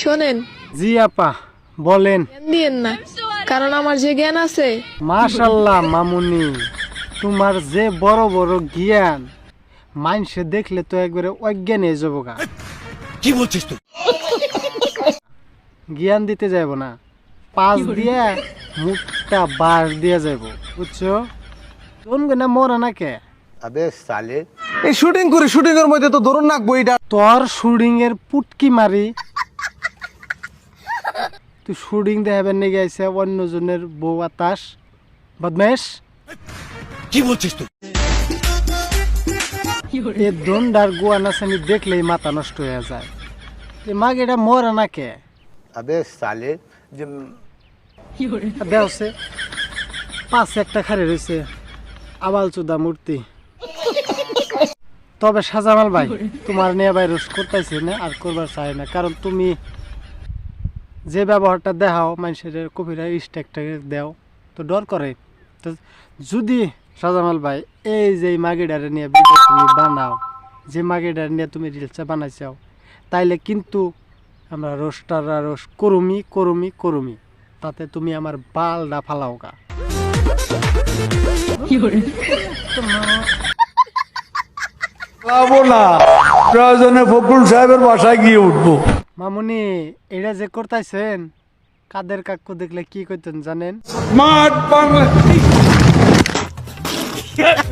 শোনেন। জি আপা বলেন। দিয়েন না কারণ আমার যে জ্ঞান আছে। মাশাল্লাহ মামুনি তোমার যে বড় বড় জ্ঞান মানুষে দেখলে তো একবারে অজ্ঞান হয়ে যাব গা কি বলছিস তুই? জ্ঞান দিতে যাইব না পাঁচ দিয়ে মুখটা বাস দিয়ে যাইব বুঝছ? কোন না মরে না কে? আবে সালে। এই শুটিং করি শুটিং এর মধ্যে তো ধরুন না বইটা তোর শুটিং এর পুটকি মারি তুই শুডিং দেখাবেন নাকি আইসে অন্যজনের বউ আতাস বদমেশ কি বলছিস তুই? এ দন্ডার গোয়া নাচানি দেখলেই মাথা নষ্ট হয়ে যায়। এ মাগ এটা মরে না কে? আবে সালে যে দেওছে পাশে একটা খারে রয়েছে আবাল চুদা মূর্তি। তবে সাজামাল ভাই তোমার নিয়ে ভাই রোজ করতেছি না আর করবার চাই না কারণ তুমি যে ব্যবহারটা দেখাও, মানুষের কপিরা স্টেকটা দেও, তো ডর করে। তো যদি সাজামাল ভাই, এই যে মাগিডারে নিয়ে ভিডিও তুমি বানাও, যে মাগিডারে নিয়ে তুমি রিলসটা বানাইছাও, তাইলে কিন্তু আমরা রোস্টাররা রোস করুমি করুমি করুমি। তাতে তুমি আমার বালডা ফালাও গা না, প্রয়োজনে ফখরুল সাহেবের বাসায় গিয়ে উঠবো। মামুনি এটা যে করতেছেন কাদের কাকু দেখলে কি করতেন জানেন?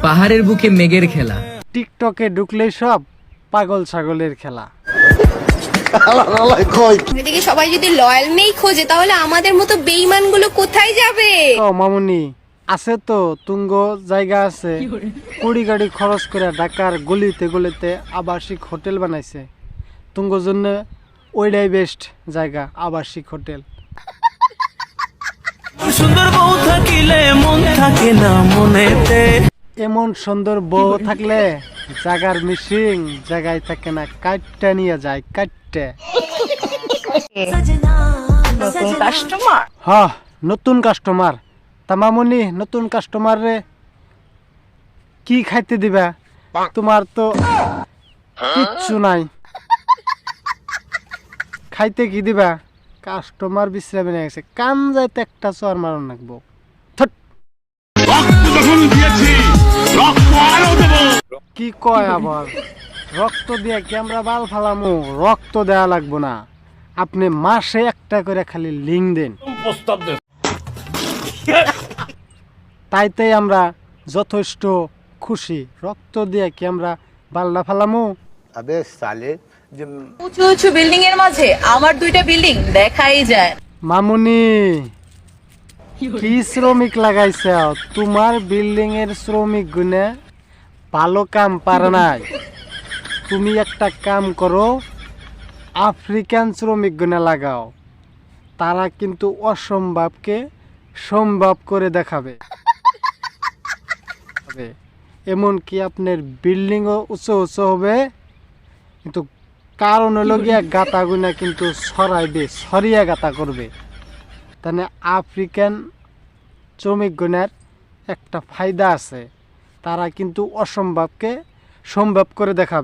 পাহাড়ের বুকে মেঘের খেলা। টিকটকে ঢুকলেই সব পাগল ছাগলের খেলা। এদিকে সবাই যদি লয়াল নেই খোঁজে তাহলে আমাদের মতো বেইমানগুলো কোথায় যাবে? ও মামুনি আছে তো তুঙ্গ জায়গা আছে। কুড়ি গাড়ি খরচ করে ঢাকার গলিতে গলিতে আবাসিক হোটেল বানাইছে। তুঙ্গ জন্য ওইটাই বেস্ট জায়গা আবাসিক হোটেল। সুন্দর বউ থাকিলে মন থাকে না মনেতে। এমন সুন্দর বউ থাকলে জাগার মিশিং জায়গায় থাকে না কাটটা নিয়ে যায় কাটতে কাস্টমার হ নতুন কাস্টমার তা মামুনি নতুন কাস্টমার রে কি খাইতে দিবা? তোমার তো কিচ্ছু নাই। খাইতে কি দিবা? কাস্টমার বিশ্রামে নিয়ে গেছে। কান যাইতে একটা চর মারণ লাগবো। কি কয় আবার? রক্ত দিয়ে কি আমরা বাল ফালামু? রক্ত দেয়া লাগবো না। আপনি মাসে একটা করে খালি লিঙ্ক দেন। তাইতেই আমরা যথেষ্ট খুশি। রক্ত দিয়ে কি আমরা বাল্লা ফালামু? আবে সালে যে উঁচু উঁচু বিল্ডিং এর মাঝে আমার দুইটা বিল্ডিং দেখাই যায়। মামুনি কি শ্রমিক লাগাইছে? তোমার বিল্ডিং এর শ্রমিক গুনে ভালো কাম পারে নাই। তুমি একটা কাম করো আফ্রিকান শ্রমিক গুনে লাগাও। তারা কিন্তু অসম্ভবকে সম্ভব করে দেখাবে। এমনকি আপনার বিল্ডিংও উঁচু উঁচু হবে। কিন্তু কারণ হলো গাতা গুনা কিন্তু সরাইবে সরিয়া গাতা করবে। তাহলে আফ্রিকান শ্রমিক গুনার একটা ফায়দা আছে, তারা কিন্তু অসম্ভবকে সম্ভব করে দেখাবে।